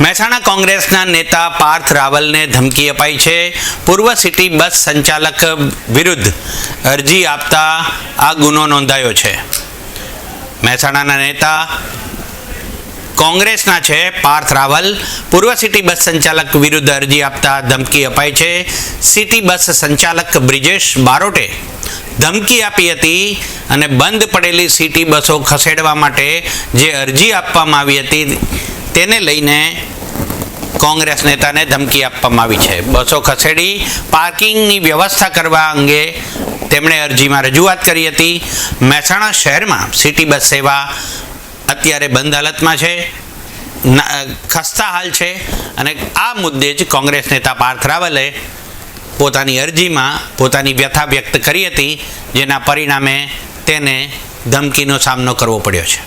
મહેસાણા કોંગ્રેસના નેતા પાર્થ રાવલને ધમકી અપાઈ છે. પૂર્વ સિટી બસ સંચાલક વિરુદ્ધ અરજી આપતા આ ગુનો નોંધાયો છે. મહેસાણાના નેતા કોંગ્રેસના છે પાર્થ રાવલ. પૂર્વ સિટી બસ સંચાલક વિરુદ્ધ અરજી આપતા ધમકી અપાઈ છે. સિટી બસ સંચાલક બ્રિજેશ બારોટે ધમકી આપી હતી અને બંધ પડેલી સિટી બસો ખસેડવા માટે જે અરજી આપવામાં આવી હતી તેને લઈને કોંગ્રેસ નેતાને ધમકી આપવામાં આવી છે. બસો ખસેડી પાર્કિંગની વ્યવસ્થા કરવા અંગે તેમણે અરજીમાં રજૂઆત કરી હતી. મહેસાણા શહેરમાં સિટી બસ સેવા અત્યારે બંધ હાલતમાં છે. ખસ્તા હાલ છે અને આ મુદ્દે જ કોંગ્રેસ નેતા પાર્થ રાવલે પોતાની અરજીમાં પોતાની વ્યથા વ્યક્ત કરી હતી, જેના પરિણામે તેને ધમકીનો સામનો કરવો પડ્યો છે.